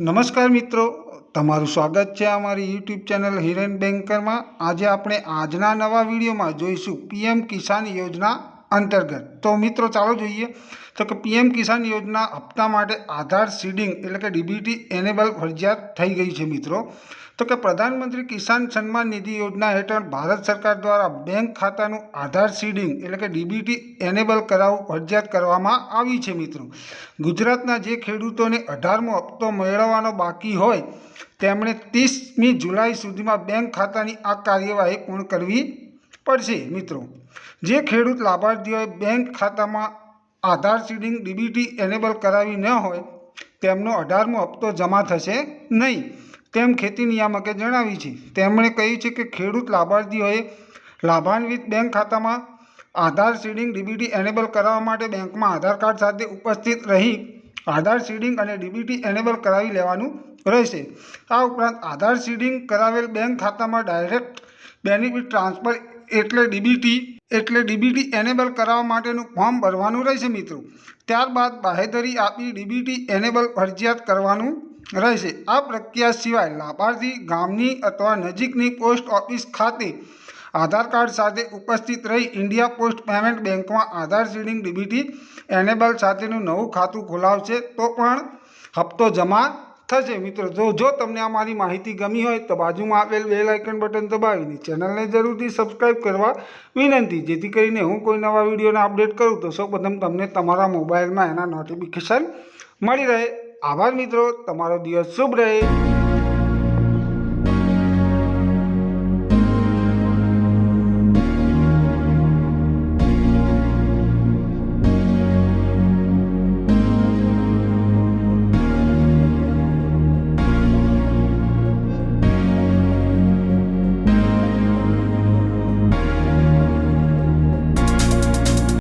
નમસ્કાર મિત્રો, તમારું સ્વાગત છે અમારી યુટ્યુબ ચેનલ હિરેન બેન્કરમાં આજે આપણે આજના નવા વિડીયોમાં જોઈશું પીએમ કિસાન યોજના અંતર્ગત. તો મિત્રો, ચાલો જોઈએ. તો કે પીએમ કિસાન યોજના હપ્તા માટે આધાર સીડિંગ એટલે કે ડીબીટી એનેબલ ફરજિયાત થઈ ગઈ છે મિત્રો. તો કે પ્રધાનમંત્રી કિસાન સન્માન નિધિ યોજના હેઠળ ભારત સરકાર દ્વારા બેંક ખાતાનું આધાર સીડિંગ એટલે કે ડીબીટી એનેબલ કરાવવું ફરજિયાત કરવામાં આવી છે મિત્રો. ગુજરાતના જે ખેડૂતોને અઢારમો હપ્તો મેળવવાનો બાકી હોય, તેમણે ત્રીસમી જુલાઈ સુધીમાં બેંક ખાતાની આ કાર્યવાહી પૂર્ણ કરવી પડશે, મિત્રો. જે ખેડૂત લાભાર્થીઓએ બેંક ખાતામાં આધાર સીડિંગ ડીબીટી એનેબલ કરાવી ન હોય, તેમનો અઢારમો હપ્તો જમા થશે નહીં. તેમ ખેતી નિયામકે જણાવી છે. તેમણે કહ્યું છે કે ખેડૂત લાભાર્થીઓએ લાભાન્વિત બેંક ખાતામાં આધાર સીડિંગ ડીબીટી એનેબલ કરાવવા માટે બેંકમાં આધાર કાર્ડ સાથે ઉપસ્થિત રહી આધાર સીડિંગ અને ડીબીટી એનેબલ કરાવી લેવાનું રહેશે. આ ઉપરાંત આધાર સીડિંગ કરાવેલ બેંક ખાતામાં ડાયરેક્ટ બેનિફિટ ટ્રાન્સફર એટલે ડીબીટી એટલે ડીબીટી એનેબલ કરાવવા માટેનું ફોર્મ ભરવાનું રહેશે મિત્રો. ત્યારબાદ બાહેધરી આપી ડીબીટી એનેબલ ફરજિયાત કરવાનું રહેશે. આ પ્રક્રિયા સિવાય લાભાર્થી, ગામની અથવા નજીકની પોસ્ટ ઓફિસ ખાતે આધાર કાર્ડ સાથે ઉપસ્થિત રહી ઇન્ડિયા પોસ્ટ પેમેન્ટ બેંકમાં આધાર સીડિંગ ડીબીટી એનેબલ સાથેનું નવું ખાતું ખોલાવશે તો પણ હપ્તો જમા થશે મિત્રો. જો જો તમને આ મારી માહિતી ગમી હોય તો બાજુમાં આપેલ બેલ આઇકન બટન દબાવીને ચેનલને જરૂરથી સબસ્ક્રાઈબ કરવા વિનંતી. જેથી કરીને હું કોઈ નવા વિડીયોને અપડેટ કરું તો સૌપ્રથમ તમને તમારા મોબાઈલમાં એના નોટિફિકેશન મળી રહે. આભાર મિત્રો. તમારો દિવસ શુભ રહે.